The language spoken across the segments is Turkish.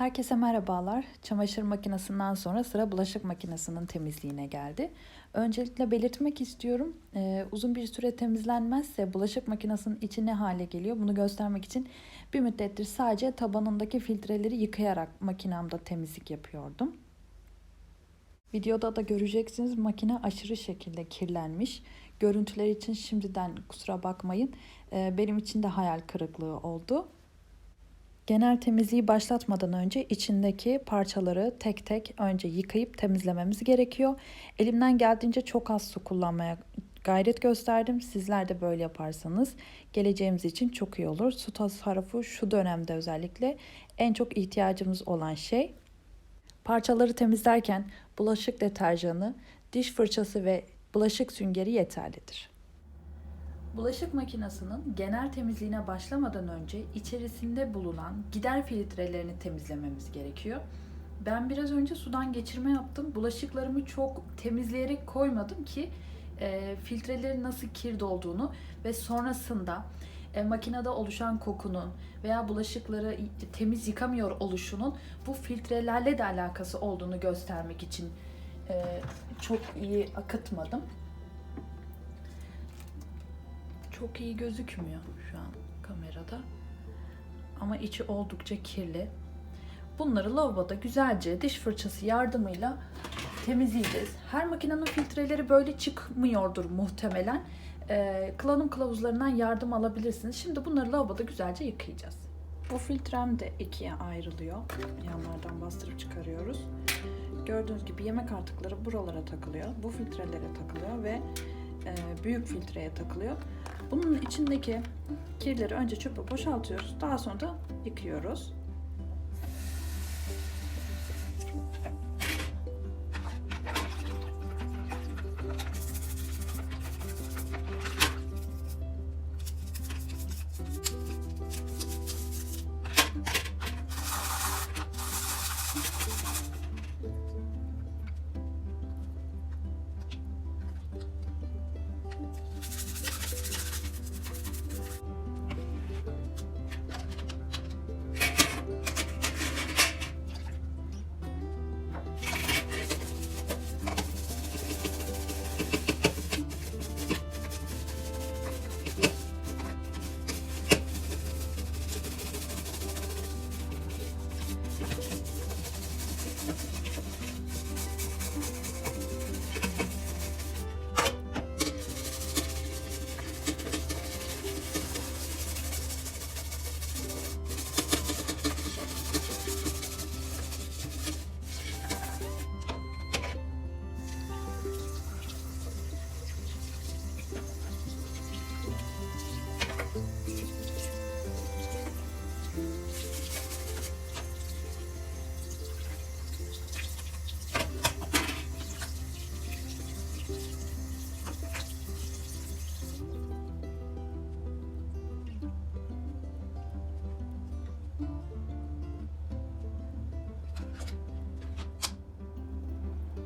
Herkese merhabalar. Çamaşır makinesinden sonra sıra bulaşık makinesinin temizliğine geldi. Öncelikle belirtmek istiyorum. e, uzun bir süre temizlenmezse bulaşık makinesinin içi ne hale geliyor bunu göstermek için bir müddettir sadece tabanındaki filtreleri yıkayarak makinemde temizlik yapıyordum. Videoda da göreceksiniz makine aşırı şekilde kirlenmiş. Görüntüler için şimdiden kusura bakmayın. E, benim için de hayal kırıklığı oldu. Genel temizliği başlatmadan önce içindeki parçaları tek tek önce yıkayıp temizlememiz gerekiyor. Elimden geldiğince çok az su kullanmaya gayret gösterdim. Sizler de böyle yaparsanız geleceğimiz için çok iyi olur. Su tasarrufu şu dönemde özellikle en çok ihtiyacımız olan şey. Parçaları temizlerken bulaşık deterjanı, diş fırçası ve bulaşık süngeri yeterlidir. Bulaşık makinesinin genel temizliğine başlamadan önce içerisinde bulunan gider filtrelerini temizlememiz gerekiyor. Ben biraz önce sudan geçirme yaptım. Bulaşıklarımı çok temizleyerek koymadım ki e, filtrelerin nasıl kirli olduğunu ve sonrasında e, makinede oluşan kokunun veya bulaşıkları temiz yıkamıyor oluşunun bu filtrelerle de alakası olduğunu göstermek için e, çok iyi akıtmadım çok iyi gözükmüyor şu an kamerada. Ama içi oldukça kirli. Bunları lavaboda güzelce diş fırçası yardımıyla temizleyeceğiz. Her makinenin filtreleri böyle çıkmıyordur muhtemelen. Ee, kullanım kılavuzlarından yardım alabilirsiniz. Şimdi bunları lavaboda güzelce yıkayacağız. Bu filtrem de ikiye ayrılıyor. Yanlardan bastırıp çıkarıyoruz. Gördüğünüz gibi yemek artıkları buralara takılıyor. Bu filtrelere takılıyor ve e, büyük filtreye takılıyor. Bunun içindeki kirleri önce çöpe boşaltıyoruz. Daha sonra da yıkıyoruz.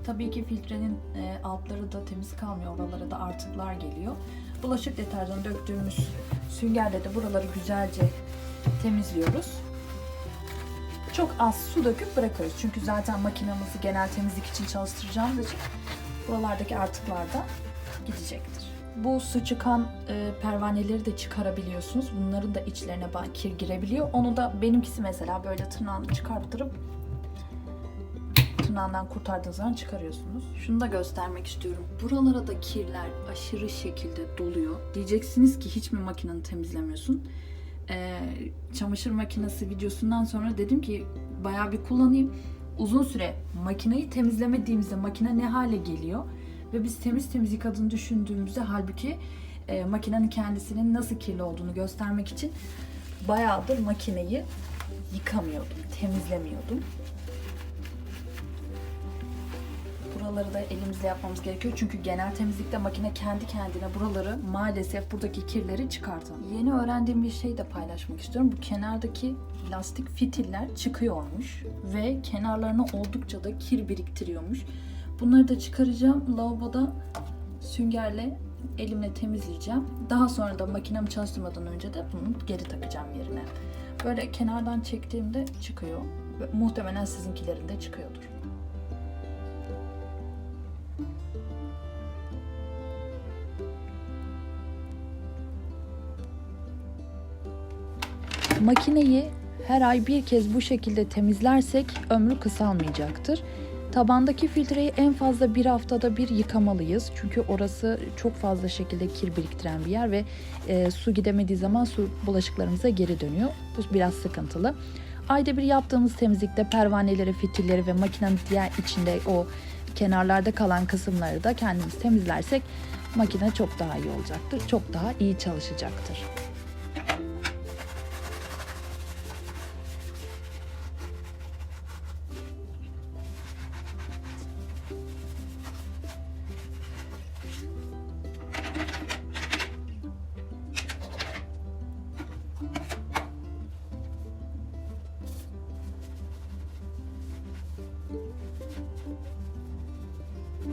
Tabii ki filtrenin e, altları da temiz kalmıyor. Oralara da artıklar geliyor. Bulaşık deterjanı döktüğümüz süngerle de buraları güzelce temizliyoruz. Çok az su döküp bırakıyoruz. Çünkü zaten makinamızı genel temizlik için çalıştıracağımız için buralardaki artıklar da gidecektir. Bu su çıkan e, pervaneleri de çıkarabiliyorsunuz. Bunların da içlerine kir girebiliyor. Onu da benimkisi mesela böyle tırnağını çıkarttırıp tırnağından kurtardığınız zaman çıkarıyorsunuz. Şunu da göstermek istiyorum. Buralara da kirler aşırı şekilde doluyor. Diyeceksiniz ki hiç mi makineni temizlemiyorsun? Ee, çamaşır makinesi videosundan sonra dedim ki bayağı bir kullanayım. Uzun süre makineyi temizlemediğimizde makine ne hale geliyor? Ve biz temiz temiz yıkadığını düşündüğümüzde halbuki e, makinenin kendisinin nasıl kirli olduğunu göstermek için bayağıdır makineyi yıkamıyordum, temizlemiyordum. Buraları da elimizle yapmamız gerekiyor. Çünkü genel temizlikte makine kendi kendine buraları maalesef buradaki kirleri çıkartamıyor. Yeni öğrendiğim bir şey de paylaşmak istiyorum. Bu kenardaki lastik fitiller çıkıyormuş ve kenarlarına oldukça da kir biriktiriyormuş. Bunları da çıkaracağım. Lavaboda süngerle elimle temizleyeceğim. Daha sonra da makinemi çalıştırmadan önce de bunu geri takacağım yerine. Böyle kenardan çektiğimde çıkıyor. Muhtemelen sizinkilerin de çıkıyordur. Makineyi her ay bir kez bu şekilde temizlersek ömrü kısalmayacaktır. Tabandaki filtreyi en fazla bir haftada bir yıkamalıyız. Çünkü orası çok fazla şekilde kir biriktiren bir yer ve e, su gidemediği zaman su bulaşıklarımıza geri dönüyor. Bu biraz sıkıntılı. Ayda bir yaptığımız temizlikte pervaneleri, fitilleri ve makinenin diğer içinde o kenarlarda kalan kısımları da kendimiz temizlersek makine çok daha iyi olacaktır. Çok daha iyi çalışacaktır.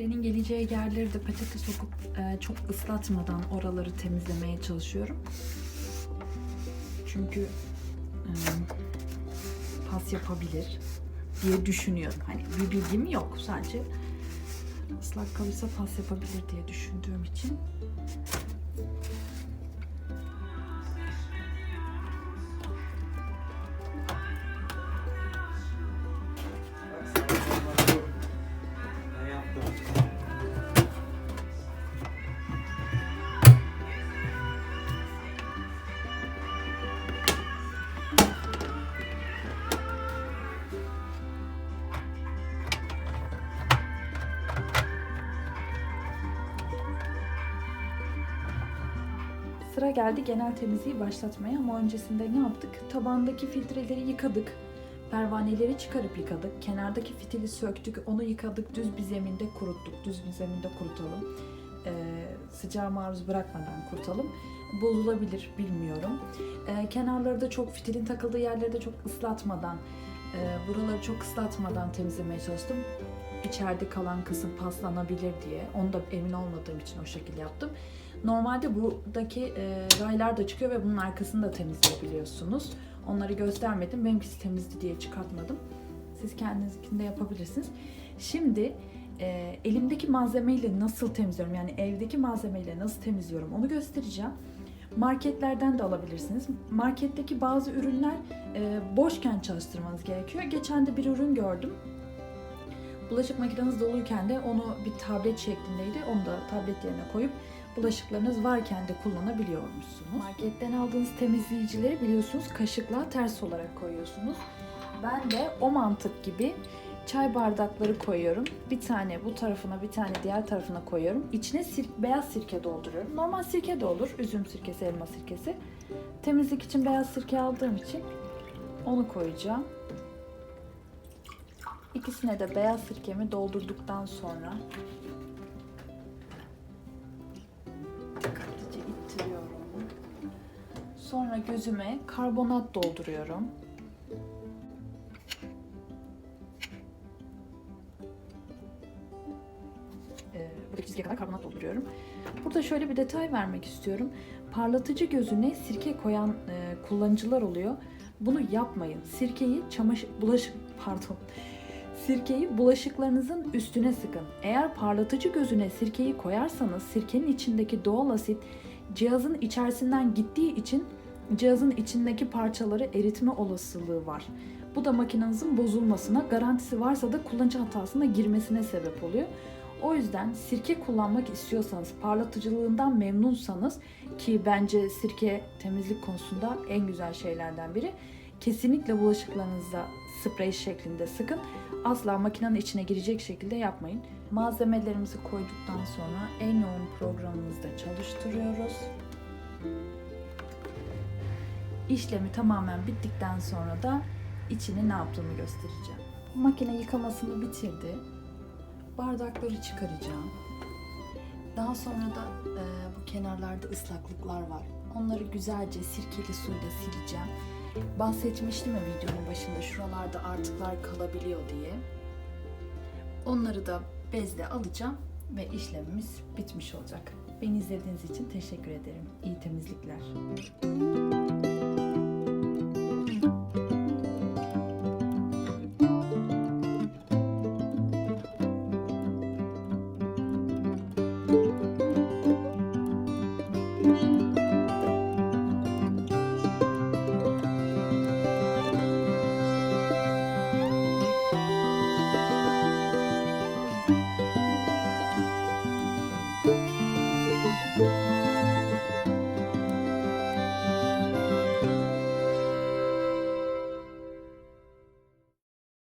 Filtrenin geleceği yerleri de peçete sokup e, çok ıslatmadan oraları temizlemeye çalışıyorum. Çünkü e, pas yapabilir diye düşünüyorum. Hani bir bilgim yok sadece ıslak kalırsa pas yapabilir diye düşündüğüm için. Sıra geldi genel temizliği başlatmaya ama öncesinde ne yaptık? Tabandaki filtreleri yıkadık. Pervaneleri çıkarıp yıkadık. Kenardaki fitili söktük. Onu yıkadık. Düz bir zeminde kuruttuk. Düz bir zeminde kurutalım. Ee, sıcağa maruz bırakmadan kurutalım. Bozulabilir bilmiyorum. Ee, kenarları da çok fitilin takıldığı yerleri de çok ıslatmadan, e, buraları çok ıslatmadan temizlemeye çalıştım. İçeride kalan kısım paslanabilir diye. Onu da emin olmadığım için o şekilde yaptım. Normalde buradaki e, raylar da çıkıyor ve bunun arkasını da temizleyebiliyorsunuz. Onları göstermedim. Benimkisi temizdi diye çıkartmadım. Siz kendinizinkini de yapabilirsiniz. Şimdi e, elimdeki malzemeyle nasıl temizliyorum? Yani evdeki malzemeyle nasıl temizliyorum? Onu göstereceğim. Marketlerden de alabilirsiniz. Marketteki bazı ürünler e, boşken çalıştırmanız gerekiyor. Geçen de bir ürün gördüm. Bulaşık makineniz doluyken de onu bir tablet şeklindeydi. Onu da tablet yerine koyup bulaşıklarınız varken de kullanabiliyormuşsunuz. Marketten aldığınız temizleyicileri biliyorsunuz kaşıkla ters olarak koyuyorsunuz. Ben de o mantık gibi çay bardakları koyuyorum. Bir tane bu tarafına bir tane diğer tarafına koyuyorum. İçine sir- beyaz sirke dolduruyorum. Normal sirke de olur. Üzüm sirkesi, elma sirkesi. Temizlik için beyaz sirke aldığım için onu koyacağım. İkisine de beyaz sirkemi doldurduktan sonra Sonra gözüme karbonat dolduruyorum. Ee, buradaki çizgiye kadar karbonat dolduruyorum. Burada şöyle bir detay vermek istiyorum. Parlatıcı gözüne sirke koyan e, kullanıcılar oluyor. Bunu yapmayın. Sirkeyi çamaşır, bulaşık, pardon. Sirkeyi bulaşıklarınızın üstüne sıkın. Eğer parlatıcı gözüne sirkeyi koyarsanız sirkenin içindeki doğal asit cihazın içerisinden gittiği için cihazın içindeki parçaları eritme olasılığı var. Bu da makinenizin bozulmasına, garantisi varsa da kullanıcı hatasına girmesine sebep oluyor. O yüzden sirke kullanmak istiyorsanız, parlatıcılığından memnunsanız ki bence sirke temizlik konusunda en güzel şeylerden biri. Kesinlikle bulaşıklarınızda sprey şeklinde sıkın. Asla makinenin içine girecek şekilde yapmayın. Malzemelerimizi koyduktan sonra en yoğun programımızda çalıştırıyoruz. İşlemi tamamen bittikten sonra da içini ne yaptığımı göstereceğim. Makine yıkamasını bitirdi. Bardakları çıkaracağım. Daha sonra da e, bu kenarlarda ıslaklıklar var. Onları güzelce sirkeli suyla sileceğim. Bahsetmiştim ya videonun başında şuralarda artıklar kalabiliyor diye. Onları da bezle alacağım ve işlemimiz bitmiş olacak. Beni izlediğiniz için teşekkür ederim. İyi temizlikler.